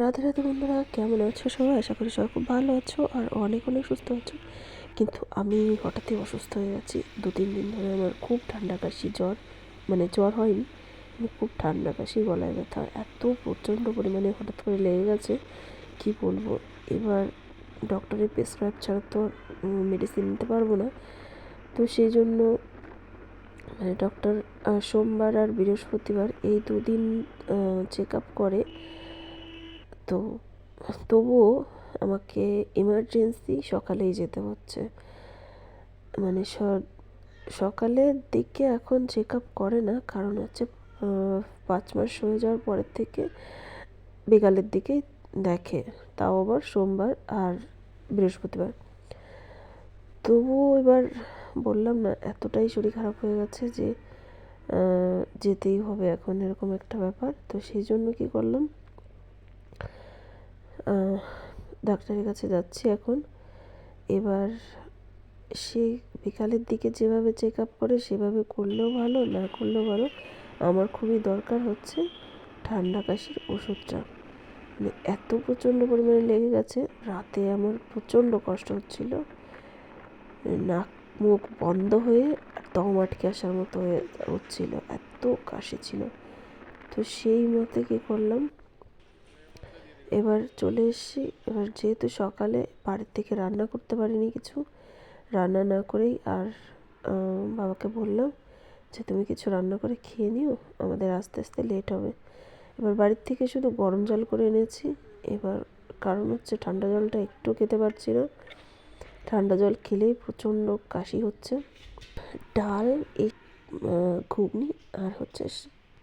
রাধে রাধে বন্ধুরা, কেমন আছো সবাই? আশা করি সবাই খুব ভালো আছো আর অনেক অনেক সুস্থ আছো। কিন্তু আমি হঠাৎই অসুস্থ হয়ে গেছি। দু তিন দিন ধরে আমার খুব ঠান্ডা কাশি, জ্বর মানে জ্বর হয়নি কিন্তু খুব ঠান্ডা কাশি, গলায় ব্যথা, এত প্রচণ্ড পরিমাণে হঠাৎ করে লেগে গেছে, কি বলব? এবার ডক্টরের প্রেসক্রাইব ছাড়া তো মেডিসিন নিতে পারব না। তো সেই জন্য মানে ডক্টর সোমবার আর বৃহস্পতিবার এই দুদিন চেক আপ করে। তো তবুও আমাকে এমার্জেন্সি সকালেই যেতে হচ্ছে। মানে সকালের দিকে এখন চেক আপ করে না, কারণ হচ্ছে পাঁচ মাস হয়ে যাওয়ার পরের থেকে বিকালের দিকেই দেখে। তাও আবার সোমবার আর বৃহস্পতিবার। তবুও এবার বললাম না, এতটাই শরীর খারাপ হয়ে গেছে যে যেতেই হবে এখন এরকম একটা ব্যাপার। তো সেই জন্য কী করলাম ডাক্তারের কাছে যাচ্ছি এখন। এবার সে বিকালের দিকে যেভাবে চেক আপ করে, সেভাবে করলেও ভালো, না করলেও ভালো। আমার খুবই দরকার হচ্ছে ঠান্ডা কাশির ওষুধটা। মানে এত প্রচণ্ড পরিমাণে লেগে গেছে, রাতে আমার প্রচণ্ড কষ্ট হচ্ছিল। নাক, মুখ বন্ধ হয়ে দম আটকে আসার মতো হয়ে হচ্ছিল, এত কাশি ছিল। তো সেই মতে কী করলাম এবার চলে এসেছি। এবার যেহেতু সকালে বাড়ির থেকে রান্না করতে পারিনি কিছু, রান্না না করেই আর বাবাকে বললাম যে তুমি কিছু রান্না করে খেয়ে নিও, আমাদের আস্তে আস্তে লেট হবে। এবার বাড়ির থেকে শুধু গরম জল করে এনেছি। এবার কারণ হচ্ছে ঠান্ডা জলটা একটু খেতে পারছি না। ঠান্ডা জল খেলেই প্রচণ্ড কাশি হচ্ছে। ডাল এই ঘুগনি আর হচ্ছে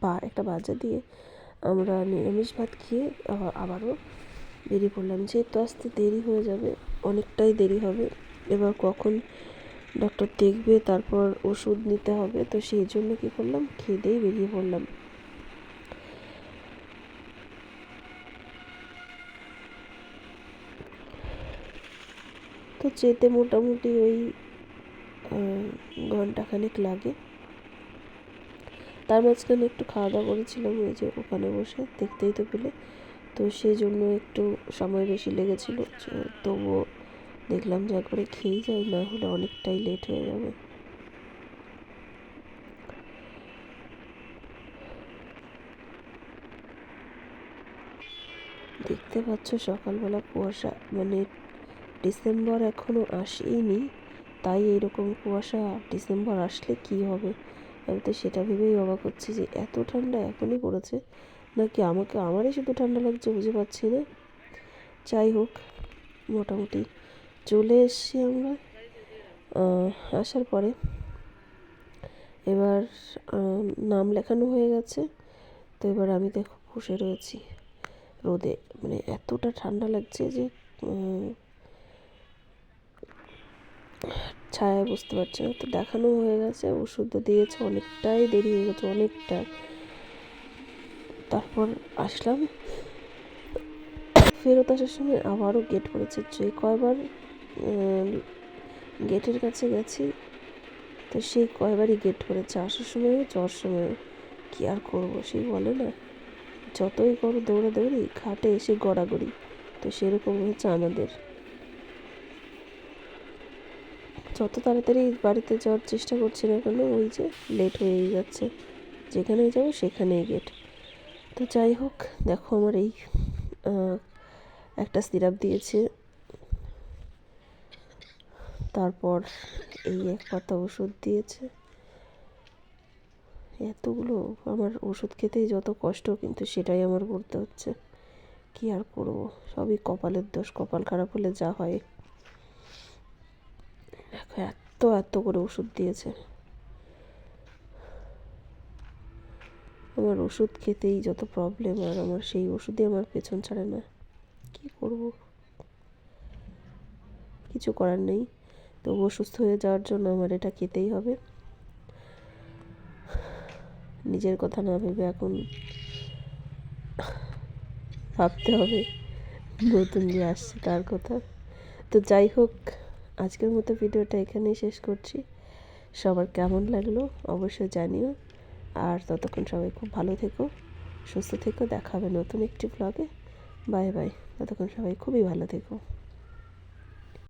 পা একটা বাজা দিয়ে আমরা নিরামিষ ভাত খেয়ে আবারও বেরিয়ে পড়লাম যেহেতু আসতে দেরি হয়ে যাবে, অনেকটাই দেরি হবে। এবার কখন ডক্টর দেখবে, তারপর ওষুধ নিতে হবে। তো সেই জন্য কী করলাম, খেয়ে দিয়ে বেরিয়ে পড়লাম। তো যেতে মোটামুটি ওই ঘন্টাখানেক লাগে। তার মাঝখানে একটু খাওয়া দাওয়া করেছিলাম ওই যে ওখানে বসে, দেখতেই তো পেলে। তো সেই জন্য একটু সময় বেশি লেগেছিলো। তবুও দেখলাম যা করে খেয়েই যাই, না হলে অনেকটাই লেট হয়ে যাবে। দেখতে পাচ্ছ সকালবেলা কুয়াশা মানে ডিসেম্বর এখনও আসেনি, তাই এরকম কুয়াশা, ডিসেম্বর আসলে কি হবে? আমি তো সেটা ভেবেই অবাক হচ্ছি যে এত ঠান্ডা এখনই পড়েছে, নাকি আমাকে আমারই শুধু ঠান্ডা লাগছে বুঝে পাচ্ছি না। যাই হোক, মোটামুটি চলে এসছি আমরা আসার পরে। এবার নাম লেখানো হয়ে গেছে, তো এবার আমি দেখো বসে রয়েছি। রোদে মানে এতটা ঠান্ডা লাগছে যে ছায়া বুঝতে পারছি না। তো দেখানো হয়ে গেছে ওষুধও দিয়েছে, অনেকটাই দেরি হয়ে গেছে, অনেকটা। তারপর আসলাম। ফেরত আসার সময় আবারও গেট পড়েছে। যে কয়বার গেটের কাছে গেছি, তো সেই কয়বারই গেট পড়েছে। আসার সময়ও যাওয়ার সময়ও কী আর করব? সেই বলে না, যতই করো, দৌড়াদৌড়ি, ঘাটে এসে গড়াগড়ি। তো সেরকম হয়েছে আমাদের। যত তাড়াতাড়ি বাড়িতে যাওয়ার চেষ্টা করছি না কেন ওই যে লেট হয়েই যাচ্ছে। যেখানেই যাব সেখানেই গেট তো যাই হোক, দেখো আমার এই একটা সিরাপ দিয়েছে। তারপর এই এক পাতা ওষুধ দিয়েছে। এতগুলো, আমার ওষুধ খেতেই যত কষ্ট, কিন্তু সেটাই আমার করতে হচ্ছে। কি আর করব? সবই কপালের দোষ, কপাল খারাপ হলে যা হয়। এত এত করে ওষুধ দিয়েছে। আমার ওষুধ খেতেই যত প্রবলেম আর আমার সেই ওষুধই আমার পেছন ছাড়ে না। কি করব? কিছু করার নেই। তবু অসুস্থ হয়ে যাওয়ার জন্য আমার এটা খেতেই হবে। নিজের কথা না ভেবে এখন ভাবতে হবে। নতুন যে আসছে তার কথা। তো যাই হোক আজকের মতো ভিডিওটা এখানেই শেষ করছি। সবার কেমন লাগল অবশ্যই জানিও। আর ততক্ষণ সবাই খুব ভালো থেকো, সুস্থ থেকো, দেখা হবে নতুন একটি ব্লগে বাই বাই, ততক্ষণ সবাই খুবই ভালো থেকো।